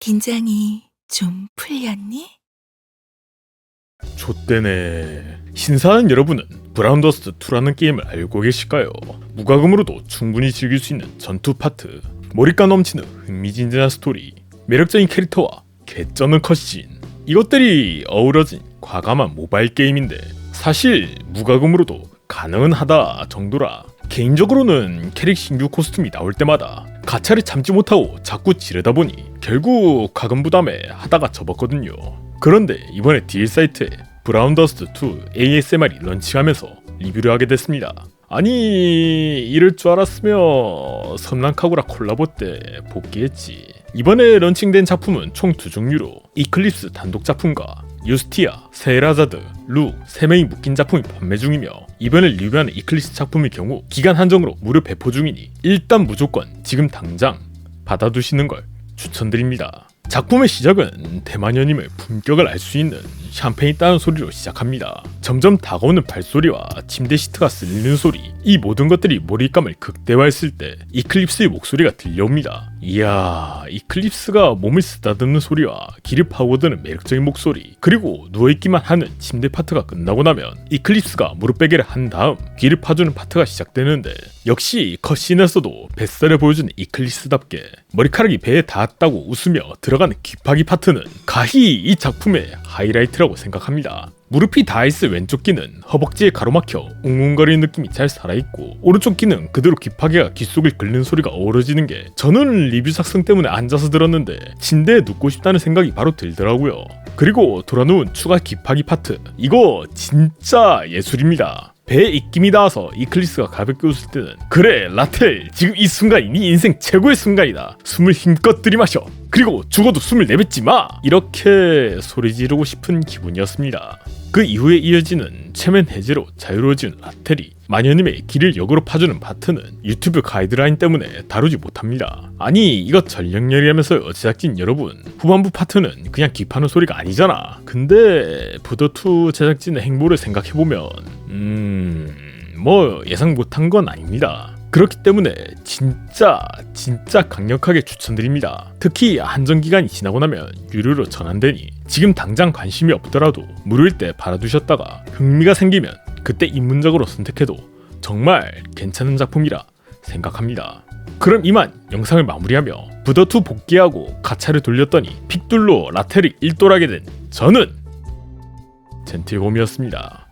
긴장이 좀 풀렸니? 좆대네. 신사한 여러분은 브라운더스트 2라는 게임을 알고 계실까요? 무과금으로도 충분히 즐길 수 있는 전투 파트, 몰입감 넘치는 흥미진진한 스토리, 매력적인 캐릭터와 개쩌는 컷신 이것들이 어우러진 과감한 모바일 게임인데 사실 무과금으로도 가능은 하다 정도라 개인적으로는 캐릭 신규 코스튬이 나올 때마다 가차를 참지 못하고 자꾸 지르다 보니 결국 과금 부담에 하다가 접었거든요. 그런데 이번에 딜 사이트에 브라운 더스트 2 ASMR이 런칭하면서 리뷰를 하게 됐습니다. 아니 이럴 줄 알았으면 섬랑카구라 콜라보 때 복귀했지. 이번에 런칭된 작품은 총 두 종류로 이클립스 단독 작품과 유스티아, 세라자드, 루, 세 명이 묶인 작품이 판매 중이며 이번에 리뷰하는 이클립스 작품의 경우 기간 한정으로 무료 배포 중이니 일단 무조건 지금 당장 받아두시는 걸 추천드립니다. 작품의 시작은 대만연임의 품격을 알 수 있는 샴페인 따는 소리로 시작합니다. 점점 다가오는 발소리와 침대 시트가 쓸리는 소리, 이 모든 것들이 몰입감을 극대화했을 때 이클립스의 목소리가 들려옵니다. 이야, 이클립스가 몸을 쓰다듬는 소리와 기를 파고드는 매력적인 목소리, 그리고 누워있기만 하는 침대 파트가 끝나고 나면 이클립스가 무릎 베개를 한 다음 귀를 파주는 파트가 시작되는데 역시 컷신에서도 뱃살을 보여주는 이클립스답게 머리카락이 배에 닿았다고 웃으며 들어가는 귀파기 파트는 가히 이 작품의 하이라이트라고 생각합니다. 무릎이 닿아있을 왼쪽 귀는 허벅지에 가로막혀 웅웅거리는 느낌이 잘 살아있고 오른쪽 귀는 그대로 귀파기가 귀 속을 긁는 소리가 어우러지는 게 저는 리뷰 작성 때문에 앉아서 들었는데 침대에 눕고 싶다는 생각이 바로 들더라고요. 그리고 돌아누운 추가 귀파기 파트 이거 진짜 예술입니다. 배에 입김이 닿아서 이클리스가 가볍게 웃을 때는 그래 라텔 지금 이 순간이 네 인생 최고의 순간이다 숨을 힘껏 들이마셔 그리고 죽어도 숨을 내뱉지 마 이렇게 소리 지르고 싶은 기분이었습니다 그 이후에 이어지는 체면 해제로 자유로워진 라텔이 마녀님의 길을 역으로 파주는 파트는 유튜브 가이드라인 때문에 다루지 못합니다. 아니 이거 전력렬이라면서요 제작진 여러분 후반부 파트는 그냥 기파는 소리가 아니잖아. 근데 부더2 제작진의 행보를 생각해보면 음 뭐 예상 못한 건 아닙니다. 그렇기 때문에 진짜 진짜 강력하게 추천드립니다. 특히 한정 기간이 지나고 나면 유료로 전환되니 지금 당장 관심이 없더라도 무료일 때 받아두셨다가 흥미가 생기면 그때 입문적으로 선택해도 정말 괜찮은 작품이라 생각합니다. 그럼 이만 영상을 마무리하며 부더2 복귀하고 가차를 돌렸더니 픽둘로 라테를 일돌하게 된 저는 젠틀곰이었습니다.